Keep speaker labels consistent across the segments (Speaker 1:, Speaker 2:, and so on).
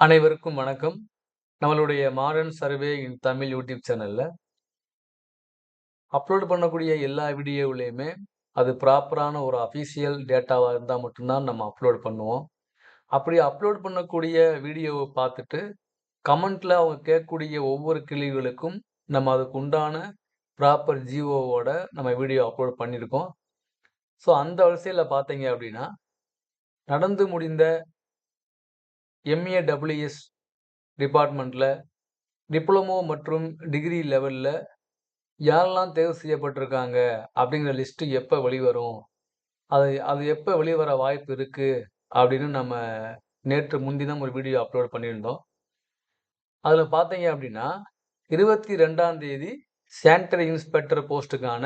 Speaker 1: அனைவருக்கும் வணக்கம். நம்மளுடைய modern survey in Tamil YouTube சேனலில் அப்லோட் பண்ணக்கூடிய எல்லா வீடியோவிலையுமே அது ப்ராப்பரான ஒரு அஃபிஷியல் டேட்டாவாக இருந்தால் மட்டும்தான் நம்ம அப்லோட் பண்ணுவோம். அப்படி அப்லோட் பண்ணக்கூடிய வீடியோவை பார்த்துட்டு, கமெண்ட்டில் அவங்க கேட்கக்கூடிய ஒவ்வொரு கேள்விகளுக்கும், நம்ம அதுக்கு உண்டான ப்ராப்பர் ஜியோவோட நம்ம வீடியோ அப்லோட் பண்ணியிருக்கோம். ஸோ அந்த வரிசையில் பார்த்தீங்க அப்படின்னா, நடந்து முடிந்த எம்ஏ டபிள்யூஎஸ் டிபார்ட்மெண்ட்டில் டிப்ளமோ மற்றும் டிகிரி லெவலில் யாரெல்லாம் தேர்வு செய்யப்பட்டிருக்காங்க அப்படிங்கிற லிஸ்ட்டு எப்போ வெளிவரும்? அது அது எப்போ வெளிவர வாய்ப்பு இருக்குது அப்படின்னு நம்ம நேற்று முன்தினம் ஒரு வீடியோ அப்லோட் பண்ணியிருந்தோம். அதில் பார்த்தீங்க அப்படின்னா, 22ஆம் தேதி சானிட்டரி இன்ஸ்பெக்டர் போஸ்ட்டுக்கான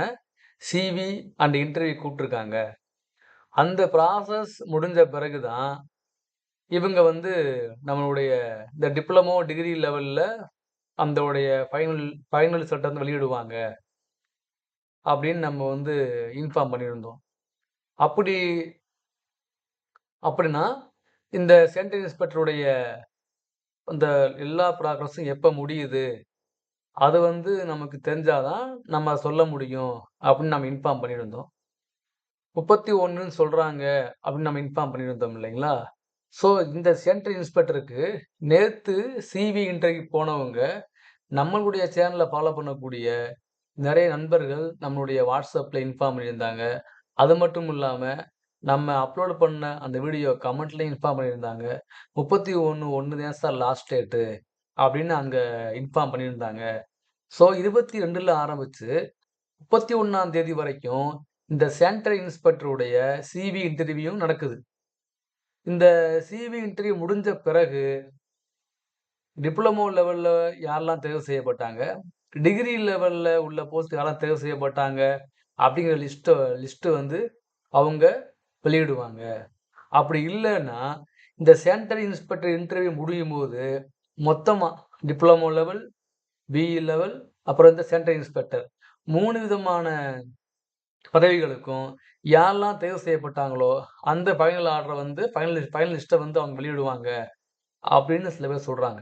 Speaker 1: சிவி அண்ட் இன்டர்வியூ கூப்பிட்டுருக்காங்க. அந்த ப்ராசஸ் முடிஞ்ச பிறகு தான், இவங்க வந்து நம்மளுடைய இந்த டிப்ளமோ, டிகிரி லெவலில் அந்தோடைய ஃபைனல் ஃபைனல் ரிசல்ட்ட வந்து வெளியிடுவாங்க. அப்படின்னு நம்ம வந்து இன்ஃபார்ம் பண்ணியிருந்தோம். அப்படி அப்படின்னா, இந்த சென்ட்ரல் இன்ஸ்பெக்டருடைய அந்த எல்லா ப்ராக்ரஸும் எப்போ முடியுது? அது வந்து நமக்கு தெரிஞ்சாதான் நம்ம சொல்ல முடியும் அப்படின்னு நம்ம இன்ஃபார்ம் பண்ணியிருந்தோம். முப்பத்தி ஒன்றுன்னு சொல்கிறாங்க அப்படின்னு நம்ம இன்ஃபார்ம் பண்ணியிருந்தோம் இல்லைங்களா? ஸோ இந்த சென்ட்ரு இன்ஸ்பெக்டருக்கு நேற்று சிவி இன்டர்வியூ போனவங்க, நம்மளுடைய சேனலில் ஃபாலோ பண்ணக்கூடிய நிறைய நண்பர்கள் நம்மளுடைய வாட்ஸ்அப்பில் இன்ஃபார்ம் பண்ணியிருந்தாங்க. அது மட்டும் இல்லாமல் நம்ம அப்லோட் பண்ண அந்த வீடியோ கமெண்ட்லேயும் இன்ஃபார்ம் பண்ணியிருந்தாங்க. 31/1 தான் சார் லாஸ்ட் டேட்டு அப்படின்னு அங்கே இன்ஃபார்ம் பண்ணியிருந்தாங்க. ஸோ இருபத்தி ரெண்டில் ஆரம்பித்து முப்பத்தி ஒன்றாம் தேதி வரைக்கும் இந்த சென்ட்ரல் இன்ஸ்பெக்டருடைய சிவி இன்டர்வியூ நடக்குது. இந்த சிவி இன்டர்வியூ முடிஞ்ச பிறகு டிப்ளமோ லெவலில் யாரெல்லாம் தேர்வு செய்யப்பட்டாங்க? டிகிரி லெவலில் உள்ள போஸ்ட் யாரெல்லாம் தேர்வு செய்யப்பட்டாங்க? அப்படிங்கிற லிஸ்ட்டை லிஸ்ட்டு வந்து அவங்க வெளியிடுவாங்க. அப்படி இல்லைன்னா இந்த சானிட்டரி இன்ஸ்பெக்டர் இன்டர்வியூ முடியும் போது மொத்தமாக டிப்ளமோ லெவல், பிஇ லெவல், அப்புறம் இந்த சென்ட்ரல் இன்ஸ்பெக்டர் மூணு விதமான பதவிகளுக்கும் யாரெல்லாம் தேர்வு செய்யப்பட்டாங்களோ, அந்த ஃபைனல் ஆர்டர வந்து ஃபைனல் ஃபைனல் லிஸ்ட்டை வந்து அவங்க வெளியிடுவாங்க. அப்படின்னு சில பேர் சொல்கிறாங்க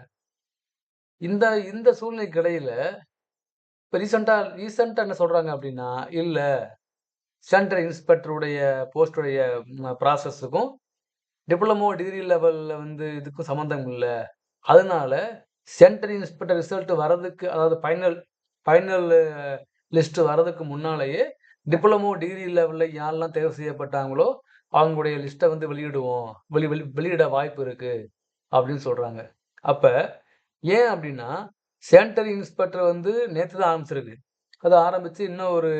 Speaker 1: இந்த இந்த சூழ்நிலைக்கு இடையில் இப்போ ரீசெண்டாக ரீசெண்டாக என்ன சொல்கிறாங்க அப்படின்னா, இல்லை சென்ட்ரல் இன்ஸ்பெக்டருடைய போஸ்ட்டுடைய ப்ராசஸுக்கும், டிப்ளமோ, டிகிரி லெவலில் வந்து இதுக்கும் சம்மந்தம் இல்லை அதனால சென்ட்ரல் இன்ஸ்பெக்டர் ரிசல்ட் வரதுக்கு அதாவது ஃபைனல் ஃபைனல் லிஸ்ட் வர்றதுக்கு முன்னாலேயே, டிப்ளமோ, டிகிரி லெவலில் யாரெல்லாம் தேர்வு செய்யப்பட்டாங்களோ, அவங்களுடைய லிஸ்ட்டை வந்து வெளியிடுவோம். வெளி வெளி வெளியிட வாய்ப்பு இருக்குது அப்படின்னு சொல்கிறாங்க அப்போ ஏன் அப்படின்னா, சானிட்டரி இன்ஸ்பெக்டர் வந்து நேற்று தான் ஆரம்பிச்சிருக்கு. அது ஆரம்பித்து இன்னும் ஒரு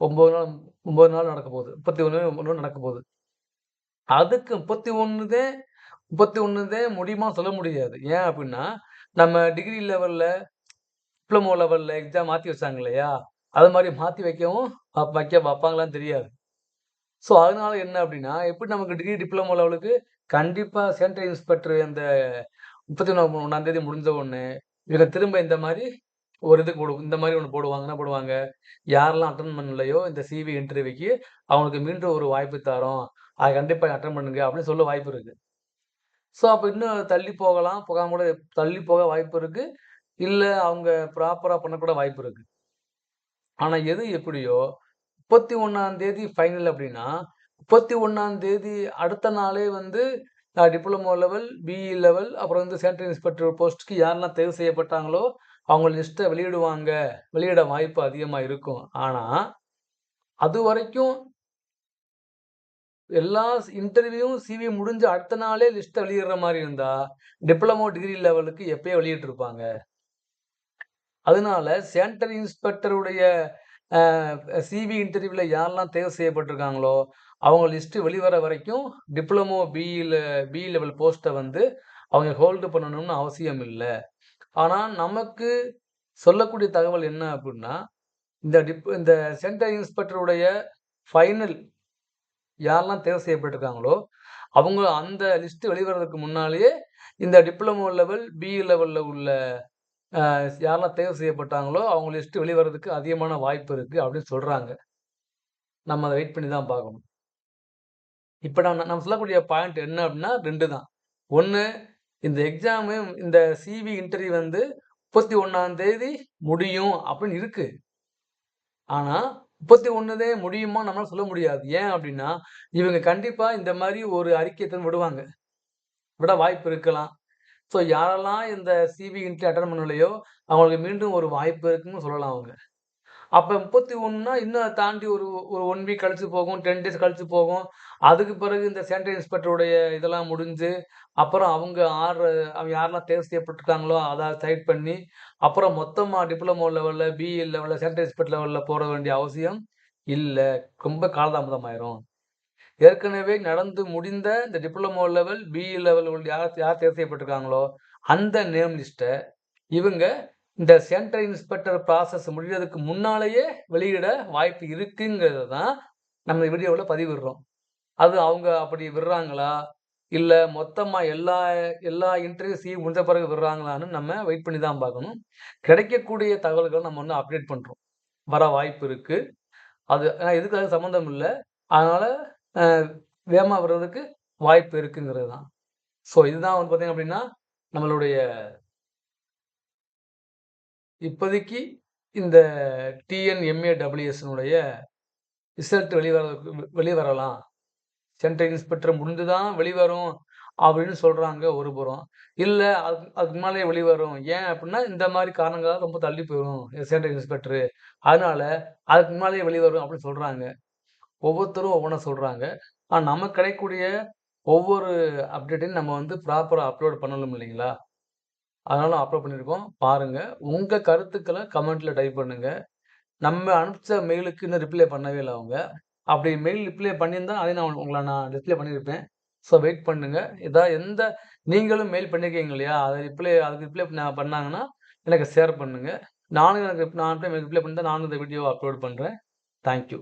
Speaker 1: ஒம்பது நாள் ஒம்பது நாள் நடக்க போகுது. 31 நடக்க போகுது. அதுக்கு 31 தான் 31 தான் முடியுமா சொல்ல முடியாது. ஏன் அப்படின்னா, நம்ம டிகிரி லெவலில் டிப்ளமோ லெவலில் எக்ஸாம் மாற்றி வச்சாங்க இல்லையா? அது மாதிரி மாற்றி வைக்கவும் வைக்க வைப்பாங்களான்னு தெரியாது. ஸோ அதனால என்ன அப்படின்னா, எப்படி நமக்கு டிகிரி, டிப்ளமோ லெவலுக்கு கண்டிப்பாக சென்ட்ரல் இன்ஸ்பெக்டர் அந்த 31ஆம் தேதி முடிஞ்ச ஒன்று இதில் திரும்ப இந்த மாதிரி ஒரு இது போடு இந்த மாதிரி ஒன்று போடுவாங்க. என்ன போடுவாங்க? யாரெல்லாம் அட்டன் பண்ணலையோ இந்த சிவி இன்டர்வியூக்கு, அவங்களுக்கு மீண்டும் ஒரு வாய்ப்பு தரோம் அதை கண்டிப்பாக அட்டன் பண்ணுங்க அப்படின்னு சொல்ல வாய்ப்பு இருக்குது ஸோ அப்போ இன்னும் தள்ளி போகலாம். போகாம கூட தள்ளி போக வாய்ப்பு இருக்குது இல்லை அவங்க ப்ராப்பராக பண்ணக்கூட வாய்ப்பு இருக்குது ஆனால் எது எப்படியோ, 31ஆம் தேதி ஃபைனல் அப்படின்னா, 31ஆம் தேதி அடுத்த நாளே வந்து டிப்ளமோ லெவல், பிஇ லெவல், அப்புறம் வந்து சென்ட்ரல் இன்ஸ்பெக்டர் போஸ்ட்டுக்கு யாரெல்லாம் தேர்வு செய்யப்பட்டாங்களோ, அவங்க லிஸ்ட்டை வெளியிடுவாங்க. வெளியிட வாய்ப்பு அதிகமாக இருக்கும். ஆனால் அது வரைக்கும் எல்லா இன்டர்வியூவும் சிவி முடிஞ்ச அடுத்த நாளே லிஸ்ட்டை வெளியிடுற மாதிரி இருந்தால் டிப்ளமோ, டிகிரி லெவலுக்கு எப்பயோ வெளியிட்டிருப்பாங்க. அதனால சென்டர் இன்ஸ்பெக்டருடைய சிபி சிவி இன்டர்வியூல யாரெல்லாம் தேர்வு செய்யப்பட்டிருக்காங்களோ, அவங்க லிஸ்ட்டு வெளிவர வரைக்கும் டிப்ளமோ, பிஇல பிஇ லெவல் போஸ்ட்டை வந்து அவங்க ஹோல்டு பண்ணணும்னு அவசியம் இல்லை. ஆனால் நமக்கு சொல்லக்கூடிய தகவல் என்ன அப்படின்னா, இந்த டிப் இந்த சென்டர் இன்ஸ்பெக்டருடைய ஃபைனல் யாரெல்லாம் தேர்வு செய்யப்பட்டிருக்காங்களோ, அவங்க அந்த லிஸ்ட்டு வெளிவரதுக்கு முன்னாலேயே இந்த டிப்ளமோ லெவல், பிஇ லெவலில் உள்ள யாரெல்லாம் தேர்வு செய்யப்பட்டாங்களோ, அவங்க லிஸ்ட் வெளிவரதுக்கு அதிகமான வாய்ப்பு இருக்கு அப்படின்னு சொல்றாங்க. நம்ம அதை வெயிட் பண்ணி தான் பார்க்கணும். இப்போ நம்ம நம்ம சொல்லக்கூடிய பாயிண்ட் என்ன அப்படின்னா ரெண்டு தான். ஒன்று இந்த எக்ஸாமு இந்த சிவி இன்டர்வியூ வந்து 31ஆம் தேதி முடியும் அப்படின்னு இருக்கு. ஆனா 31 முடியுமா நம்மளால சொல்ல முடியாது. ஏன் அப்படின்னா, இவங்க கண்டிப்பாக இந்த மாதிரி ஒரு அறிக்கையை விடுவாங்க. விட வாய்ப்பு இருக்கலாம். ஸோ யாரெல்லாம் இந்த சிபி இன்ட்ரி அட்டன் பண்ணலையோ, அவங்களுக்கு மீண்டும் ஒரு வாய்ப்பு இருக்குன்னு சொல்லலாம் அவங்க. அப்போ முப்பத்தி ஒன்றுனா இன்னும் தாண்டி ஒரு ஒரு ஒன் வீக் கழிச்சு போகும். 10 டேஸ் கழிச்சு போகும். அதுக்கு பிறகு இந்த சானிட்டரி இன்ஸ்பெக்டருடைய இதெல்லாம் முடிஞ்சு, அப்புறம் அவங்க ஆர்டர் அவங்க யாரெல்லாம் தேர்வு செய்யப்பட்டிருக்காங்களோ அதை செலக்ட் பண்ணி, அப்புறம் மொத்தமாக டிப்ளமோ லெவலில் பிஇ லெவலில் சானிட்டரி இன்ஸ்பெக்டர் லெவலில் போட வேண்டிய அவசியம் இல்லை ரொம்ப காலதாமதம் ஆயிரும். ஏற்கனவே நடந்து முடிந்த இந்த டிப்ளமோ லெவல், பிஇ லெவல் யார் யார் தேர்வு செய்யப்பட்டுருக்காங்களோ, அந்த நேம் லிஸ்ட்டை இவங்க இந்த சென்ட்ரல் இன்ஸ்பெக்டர் ப்ராசஸ் முடிகிறதுக்கு முன்னாலேயே வெளியிட வாய்ப்பு இருக்குங்கிறது தான் நம்ம வீடியோவில் பதிவிடுறோம். அது அவங்க அப்படி விடுறாங்களா? இல்லை மொத்தமாக எல்லா எல்லா இன்டர்வியூஸையும் முடிஞ்ச பிறகு விடுறாங்களான்னு நம்ம வெயிட் பண்ணி தான் பார்க்கணும். கிடைக்கக்கூடிய தகவல்களை நம்ம வந்து அப்டேட் பண்ணுறோம் வர வாய்ப்பு இருக்குது அது ஆனால் எதுக்காக சம்மந்தம் இல்லை அதனால் வேகமாக வர்றதுக்கு வாய்ப்பு இருக்குங்கிறது தான். ஸோ இதுதான் வந்து பார்த்தீங்க அப்படின்னா, நம்மளுடைய இப்போதைக்கு இந்த டிஎன்எம்ஏடபிள்யூஎஸ்னுடைய ரிசல்ட் வெளிவர வெளிவரலாம். சென்ட்ரல் இன்ஸ்பெக்டர் முடிஞ்சு தான் வெளிவரும் அப்படின்னு சொல்கிறாங்க ஒரு புறம். இல்லை அதுக்கு அதுக்கு முன்னாலயே வெளிவரும். ஏன் அப்படின்னா, இந்த மாதிரி காரணங்களால் ரொம்ப தள்ளி போயிடும் சென்ட்ரல் இன்ஸ்பெக்டரு அதனால அதுக்கு மேலேயே வெளிவரும் அப்படின்னு சொல்கிறாங்க ஒவ்வொருத்தரும் ஒவ்வொன்றா சொல்கிறாங்க ஆனால் நமக்கு கிடைக்கக்கூடிய ஒவ்வொரு அப்டேட்டையும் நம்ம வந்து ப்ராப்பராக அப்லோட் பண்ணணும் இல்லைங்களா? அதனால அப்லோட் பண்ணியிருக்கோம். பாருங்க. உங்கள் கருத்துக்களை கமெண்ட்டில் டைப் பண்ணுங்க. நம்ம அனுப்பிச்ச மெயிலுக்கு இன்னும் ரிப்ளை பண்ணவே இல்லை அவங்க. அப்படி மெயில் ரிப்ளை பண்ணியிருந்தா, அதையும் நான் உங்களை நான் ரிப்ளை பண்ணியிருப்பேன். ஸோ வெயிட் பண்ணுங்கள் இதா எந்த நீங்களும் மெயில் பண்ணியிருக்கீங்க இல்லையா? அதை ரிப்ளை அதுக்கு ரிப்ளை நான் பண்ணாங்கன்னா, எனக்கு ஷேர் பண்ணுங்கள் நானும் எனக்கு நான் ரிப்ளை பண்ணியிருந்தா நானும் இந்த வீடியோவை அப்லோட் பண்ணுறேன் தேங்க் யூ.